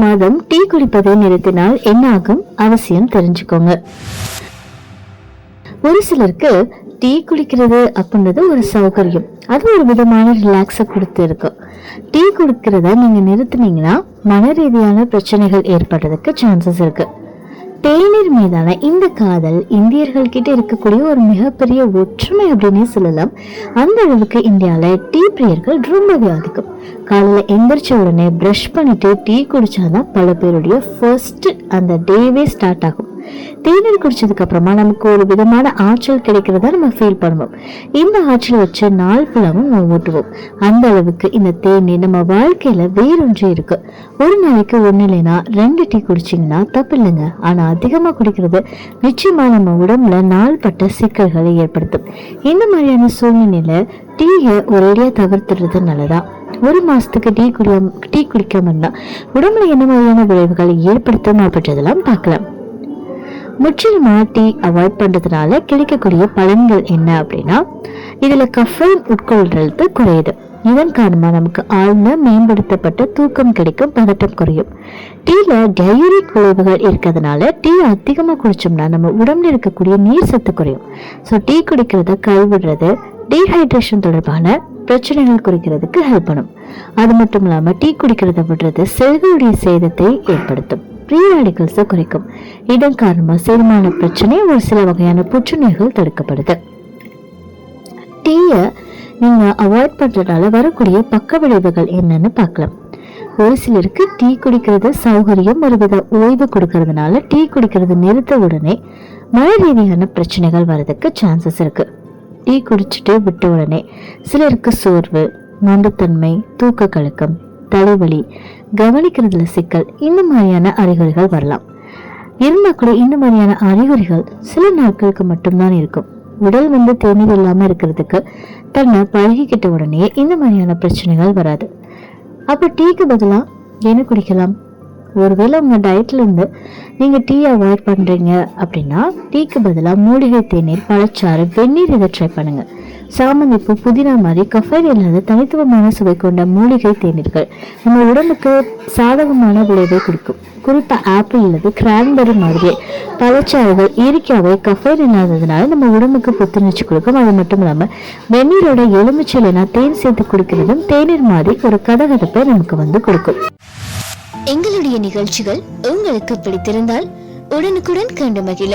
மாதம் டீ குடிப்பதை நிறுத்தினால் என்ன ஆகும் அவசியம் தெரிஞ்சுக்கோங்க. ஒரு சிலருக்கு டீ குடிக்கிறது அப்படின்றது ஒரு சௌகரியம். அது ஒரு விதமான ரிலாக்ஸை கொடுத்து இருக்கும் டீ குடிக்கிறத நீங்க நிறுத்துனீங்கன்னா மன ரீதியான பிரச்சனைகள் ஏற்படுறதுக்கு சான்சஸ் இருக்கு. தேநீர் மீதான இந்த காதல் இந்தியர்கள் கிட்ட இருக்கக்கூடிய ஒரு மிகப்பெரிய ஒற்றுமை அப்படின்னே சொல்லலாம். அந்த அளவுக்கு இந்தியாவில் டீ பிரியர்கள் ரொம்பவே அதிகம். காலையில் எந்திரிச்ச உடனே ப்ரஷ் பண்ணிட்டு டீ குடிச்சாதான் பல பேருடைய ஃபர்ஸ்ட் அந்த டேவே ஸ்டார்ட் ஆகும். தேநீர் குடிச்சதுக்கு அப்புறமா நமக்கு ஒரு விதமான ஆற்றல் கிடைக்கிறத நம்ம ஃபீல் பண்ணுவோம் இந்த ஆற்றல் வச்சு நாள் ஃபுல்லாகவும் நம்ம ஓட்டுவோம் அந்த அளவுக்கு இந்த தேநீர் நம்ம வாழ்க்கையில வேறொன்று இருக்கு. ஒரு நாளைக்கு ஒண்ணு இல்லைன்னா ரெண்டு டீ குடிச்சிங்கன்னா தப்பு இல்லைங்க. ஆனா அதிகமா குடிக்கிறது நிச்சயமா நம்ம உடம்புல நாள்பட்ட சிக்கல்களை ஏற்படுத்தும். இந்த மாதிரியான சூழ்நிலையில டீயை ஒரேடியாக தவிர்த்துறது நல்லதா ஒரு மாசத்துக்கு டீ குடி டீ குடிக்காம இருந்தால் உடம்புல என்ன மாதிரியான விளைவுகளை ஏற்படுத்தும் அப்படின்றதெல்லாம் பார்க்கலாம். முற்றில் டீ அவாய்ட் பண்ணுறதுனால கிடைக்கக்கூடிய பலன்கள் என்ன அப்படின்னா இதில் கஃபைன் உட்கொள்றது குறையுது. இதன் காரணமாக நமக்கு ஆழ்ந்த மேம்படுத்தப்பட்ட தூக்கம் கிடைக்கும் பதட்டம் குறையும். டீல டயூரிக் விளைவுகள் இருக்கிறதுனால டீ அதிகமாக குடிச்சோம்னா நம்ம உடம்புல இருக்கக்கூடிய நீர் சத்து குறையும். ஸோ டீ குடிக்கிறத கைவிடுறது டீஹைட்ரேஷன் தொடர்பான பிரச்சனைகள் குறைக்கிறதுக்கு ஹெல்ப் பண்ணும். அது மட்டும் இல்லாமல் டீ குடிக்கிறத விடுறது செல்களுடைய சேதத்தை ஏற்படுத்தும். ஃப்ரீ ரேடிக்கல்ஸை குறைக்கும் இதன் காரணமாக செரிமான பிரச்சனை ஒரு சில வகையான புற்றுநோய்கள் தடுக்கப்படுது. டீயை நீங்கள் அவாய்ட் பண்ணுறதால வரக்கூடிய பக்க விளைவுகள் என்னன்னு பார்க்கலாம். ஒரு சிலருக்கு டீ குடிக்கிறது சௌகரியம் ஒரு வித ஓய்வு கொடுக்கறதுனால டீ குடிக்கிறது நிறுத்த உடனே மன ரீதியான பிரச்சனைகள் வர்றதுக்கு சான்சஸ் இருக்கு. டீ குடிச்சிட்டு விட்ட உடனே சிலருக்கு சோர்வு மந்தத்தன்மை தூக்க கலக்கம் தலைவலி கவனிக்கிறதுல சிக்கல். இந்த மாதிரியான அறிகுறிகள் வரலாம். இருந்தால் கூட இந்த மாதிரியான அறிகுறிகள் சில நாட்களுக்கு மட்டும்தான் இருக்கும். உடல் வந்து தேநீர் இல்லாம இருக்கிறதுக்கு தன்னை பழகிக்கிட்ட உடனே இந்த மாதிரியான பிரச்சனைகள் வராது. அப்ப டீக்கு பதிலா என்ன குடிக்கலாம்? ஒருவேளை உங்க டயட்ல இருந்து நீங்க டீ அவாய்ட் பண்றீங்க அப்படின்னா டீக்கு பதிலா மூலிகை தேநீர் பழச்சாறு வெந்நீர் இதை ட்ரை பண்ணுங்க. சாமந்திப்பூ புதினா மாதிரி கஃபைன் இல்லாத தனித்துவமான சுவை கொண்ட மூலிகை தேநீர்கள். நம்ம உடம்புக்கு சாதகமான விளைவை கொடுக்கும். குறிப்பாக ஆப்பிள் அல்லது கிரான்பெரி மாதிரி பழச்சாறுகள் இயற்கையாகவே கஃபைன் இல்லாததுனால நம்ம உடம்புக்கு புத்துணர்ச்சி கொடுக்கும். அது மட்டும் இல்லாம வெந்நீரோட எலுமிச்சை இல்லைன்னா தேன் சேர்த்து குடிக்கிறதும் தேநீர் மாதிரி ஒரு கதகதப்பை நமக்கு வந்து கொடுக்கும். எங்களுடைய நிகழ்ச்சிகள் உங்களுக்கு பிடித்திருந்தால் உடனுக்குடன் கண்டு மகிழ.